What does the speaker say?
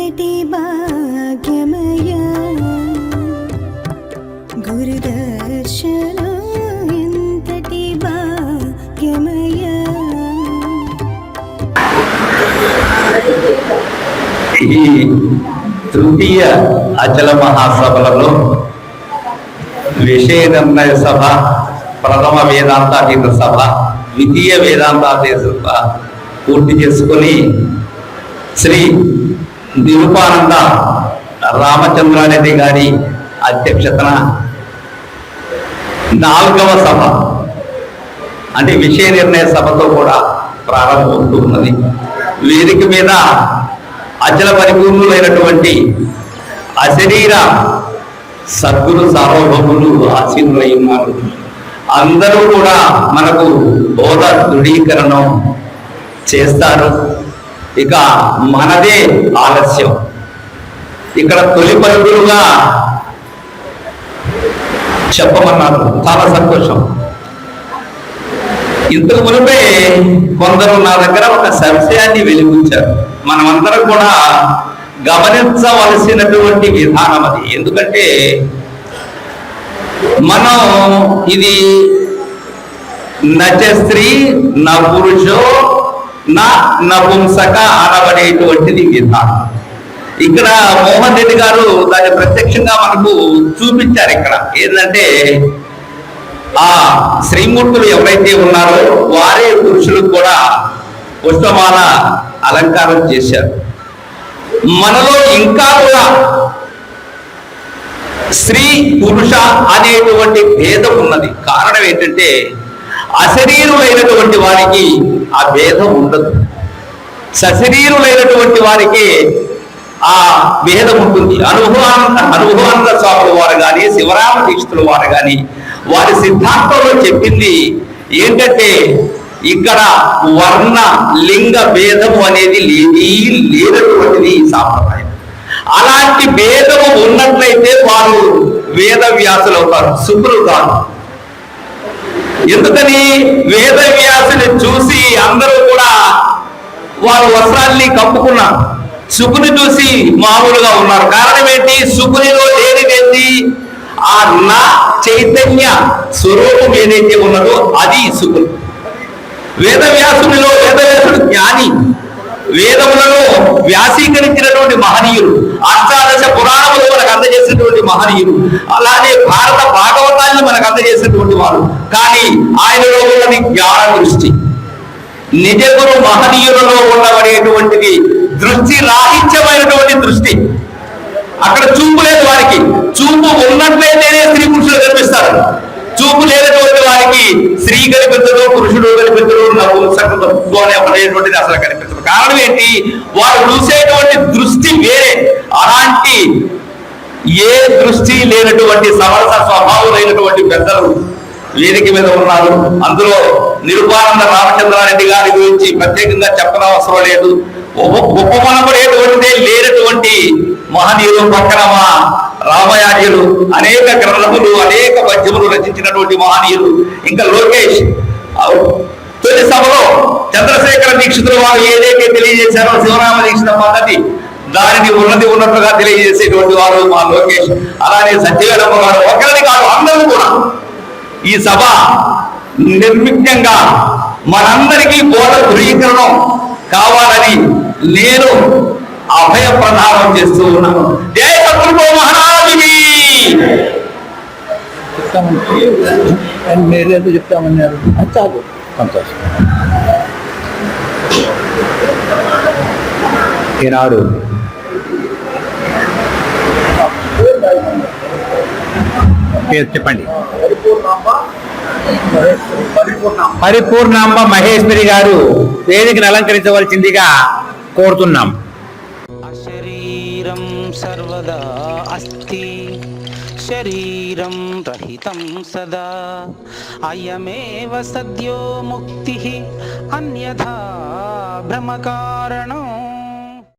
ఎంతటి భాగ్యమయ గురుదర్శన ఎంతటి భాగ్యమయ తృతీయ అచల మహాసభలలో విషయ నిర్ణయ సభ ప్రథమ వేదాంతాతీత సభ ద్వితీయ వేదాంతాతీత సభ పూర్తి చేసుకొని శ్రీ నిరుపానంద రామచంద్రారెడ్డి గారి అధ్యక్షతన నాలుగవ సభ. అంటే విషయ నిర్ణయ సభతో కూడా ప్రారంభమవుతూ ఉన్నది. వేదిక మీద అచల పరిపూర్ణులైనటువంటి అశరీర సద్గురు సార్వభౌములు ఆశీనులై ఉన్నారు. అందరూ కూడా మనకు బోధ దృఢీకరణం చేస్తారు. ఇక మనదే ఆలస్యం. ఇక్కడ తొలి పరుగులుగా చెప్పమన్నారు చాలా సంతోషం. ఇంతకు మునిపే కొందరు నా దగ్గర ఒక సంశయాన్ని వెలిగించారు మనమందరం కూడా గమనించవలసినటువంటి విధానం అది. ఎందుకంటే మనం ఇది నచ స్త్రీ నా పురుషో నా నపుంసక అనబడేటువంటిది విధానం ఇక్కడ మోహన్ రెడ్డి గారు దాన్ని ప్రత్యక్షంగా మనకు చూపించారు ఇక్కడ. ఏంటంటే ఆ శ్రీమూర్తులు ఎవరైతే ఉన్నారో వారే పురుషులకు కూడా పుష్పమాల అలంకారం చేశారు. మనలో ఇంకా కూడా స్త్రీ పురుష అనేటువంటి భేదం ఉన్నది. కారణం ఏంటంటే అశరీరులైనటువంటి వారికి ఆ భేదం ఉండదు. సశరీరులైనటువంటి వారికి ఆ భేదం ఉంటుంది. అనుభవానంద అనుభవానంద స్వాముల వారు కానీ శివరామ దీక్షితుల వారు కానీ వారి సిద్ధాంతంలో చెప్పింది ఏంటంటే ఇక్కడ వర్ణ లింగ భేదము అనేది లేని లేనటువంటిది ఈ సాంప్రదాయం. అలాంటి భేదము ఉన్నట్లయితే వారు వేద వ్యాసులు అవుతారు శుభ్రులు కాదు ఎందుకని వేద వ్యాసుని చూసి అందరూ కూడా వాళ్ళ వస్త్రాల్ని కప్పుకున్నారు. సుకుని చూసి మామూలుగా ఉన్నారు. కారణం ఏంటి? సుకునిలో లేనిదేంటి? ఆ నా చైతన్య స్వరూపం ఏదైతే ఉన్నదో అది సుకుని వేదవ్యాసునిలో వేదవ్యాసుడు జ్ఞాని. వేదములను వ్యాసీకరించినటువంటి మహనీయులు అష్టాదశ పురాణములు మనకు అందజేసినటువంటి మహనీయులు అలానే భారత భాగవతాన్ని మనకు అందజేసినటువంటి వారు. కానీ ఆయనలో ఉన్నది జ్ఞాన దృష్టి నిజగురు మహనీయులలో ఉండబడేటువంటిది దృష్టి రాహిత్యమైనటువంటి దృష్టి. అక్కడ చూపు లేదు వారికి. చూపు ఉన్నట్లయితేనే స్త్రీ పురుషులు కనిపిస్తారు చూపు లేనటువంటి వారికి స్త్రీ కనిపించదు పురుషుడు కనిపించడు నవ్వు అనేటువంటిది అసలు కనిపించదు కారణం ఏంటి? వారు చూసేటువంటి దృష్టి వేరే. అలాంటి ఏ దృష్టి లేనటువంటి సమరస స్వభావం లేనటువంటి పెద్దలు వేదిక మీద ఉన్నారు. అందులో నిరుపానంద రామచంద్రారెడ్డి గారి గురించి ప్రత్యేకంగా చెప్పనవసరం లేదు. ఉప- ఉపమానపడేటువంటిదే లేనటువంటి మహనీయులు పక్కన మా రామయాజ్యులు అనేక గ్రంథములు అనేక పద్యములు రచించినటువంటి మహనీయులు ఇంకా లోకేష్. తొలి సభలో చంద్రశేఖర దీక్షితులు వారు ఏదైతే తెలియజేశారో శివరామ దీక్షిత పద్ధతి దానిని ఉన్నది ఉన్నట్టుగా తెలియజేసేటువంటి వారు మా లోకేష్. అలానే సత్యవేదమ్మ గారు ఒకరిని కాదు అందరూ కూడా ఈ సభ నిర్విఘ్నంగా మనందరికీ బోధ ధృవీకరణం కావాలని నేను అభయ ప్రదానం చేస్తూ ఉన్నాను. జయ సద్గురు మహారాజుని చెప్తామని మీరేదో చెప్తామన్నారు? చాలు. సంతోషం. ఈనాడు పేరు చెప్పండి. పరిపూర్ణాంబ మహేశ్వరి గారు వేదికను అలంకరించవలసిందిగా కోరుతున్నాం. సదా అస్తి శరీరం రహితం సదా. అయమేవ సద్యో ముక్తి. అన్యథా భ్రమకారణం